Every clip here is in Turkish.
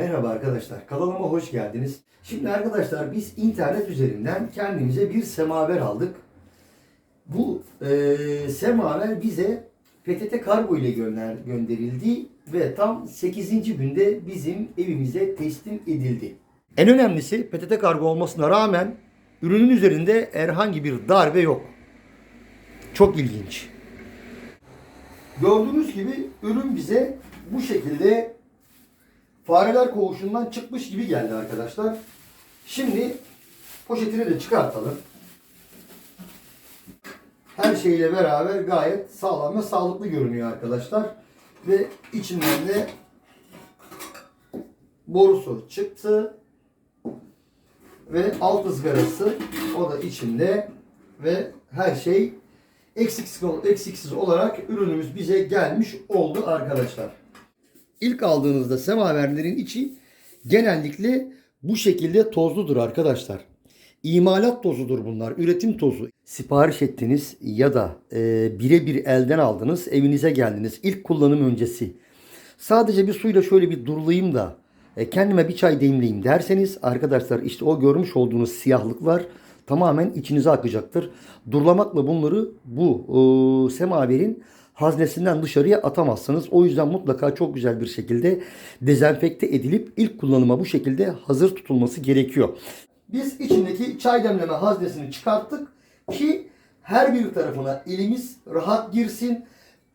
Merhaba arkadaşlar, kanalıma hoş geldiniz. Şimdi arkadaşlar biz internet üzerinden kendimize bir semaver aldık. Bu eee semaver bize PTT kargo ile gönder, gönderildi ve tam 8. günde bizim evimize teslim edildi. En önemlisi PTT kargo olmasına rağmen ürünün üzerinde herhangi bir darbe yok. Çok ilginç. Gördüğünüz gibi ürün bize bu şekilde fareler koğuşundan çıkmış gibi geldi arkadaşlar. Şimdi poşetini de çıkartalım. Her şeyle beraber gayet sağlam ve sağlıklı görünüyor arkadaşlar. Ve içinden de borusu çıktı. Ve alt ızgarası o da içinde ve her şey eksiksiz, eksiksiz olarak ürünümüz bize gelmiş oldu arkadaşlar. İlk aldığınızda semaverlerin içi genellikle bu şekilde tozludur arkadaşlar. İmalat tozudur bunlar, üretim tozu. Sipariş ettiniz ya da e, birebir elden aldınız, evinize geldiniz. İlk kullanım öncesi. Sadece bir suyla şöyle bir durulayım da e, kendime bir çay demleyeyim derseniz arkadaşlar işte o görmüş olduğunuz siyahlıklar tamamen içinize akacaktır. Durulamakla bunları bu e, semaverin haznesinden dışarıya atamazsınız. O yüzden mutlaka çok güzel bir şekilde dezenfekte edilip ilk kullanıma bu şekilde hazır tutulması gerekiyor. Biz içindeki çay demleme haznesini çıkarttık ki her bir tarafına elimiz rahat girsin.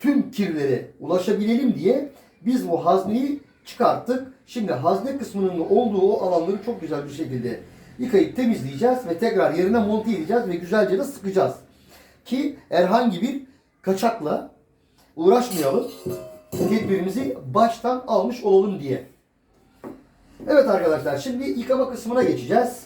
Tüm kirlere ulaşabilelim diye biz bu hazneyi çıkarttık. Şimdi hazne kısmının olduğu o alanları çok güzel bir şekilde yıkayıp temizleyeceğiz ve tekrar yerine monte edeceğiz ve güzelce de sıkacağız. Ki herhangi bir kaçakla uğraşmayalım. Tedbirimizi baştan almış olalım diye. Evet arkadaşlar şimdi yıkama kısmına geçeceğiz.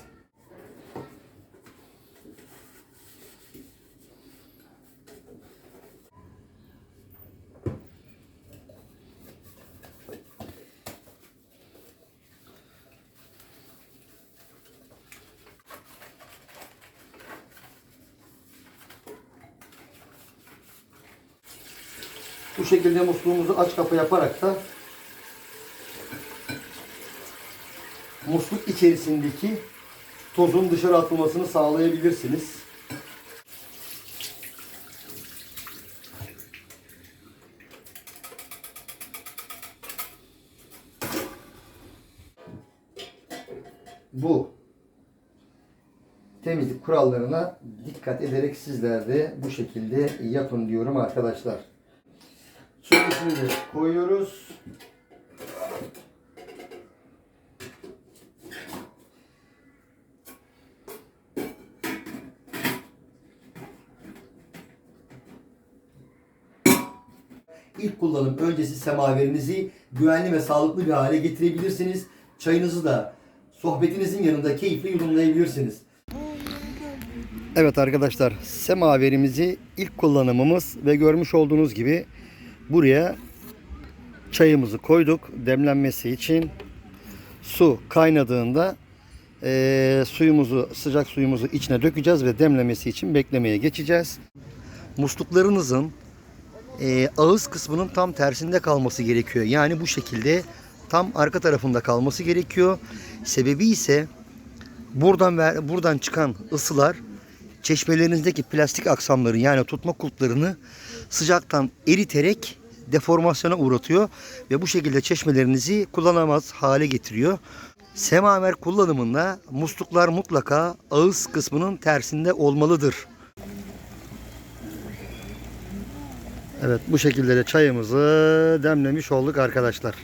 Bu şekilde musluğumuzu aç kapı yaparak da musluk içerisindeki tozun dışarı atılmasını sağlayabilirsiniz. Bu temizlik kurallarına dikkat ederek sizler de bu şekilde yapın diyorum arkadaşlar. Suyunu de koyuyoruz. İlk kullanım öncesi semaverinizi güvenli ve sağlıklı bir hale getirebilirsiniz. Çayınızı da sohbetinizin yanında keyifle yudumlayabilirsiniz. Evet arkadaşlar semaverimizi ilk kullanımımız ve görmüş olduğunuz gibi buraya çayımızı koyduk demlenmesi için. Su kaynadığında eee, suyumuzu sıcak suyumuzu içine dökeceğiz ve demlemesi için beklemeye geçeceğiz. Musluklarınızın eee, ağız kısmının tam tersinde kalması gerekiyor. Yani bu şekilde tam arka tarafında kalması gerekiyor. Sebebi ise buradan ve buradan çıkan ısılar çeşmelerinizdeki plastik aksamları yani tutma kulplarını sıcaktan eriterek deformasyona uğratıyor ve bu şekilde çeşmelerinizi kullanamaz hale getiriyor. Semaver kullanımında musluklar mutlaka ağız kısmının tersinde olmalıdır. Evet bu şekilde de çayımızı demlemiş olduk arkadaşlar.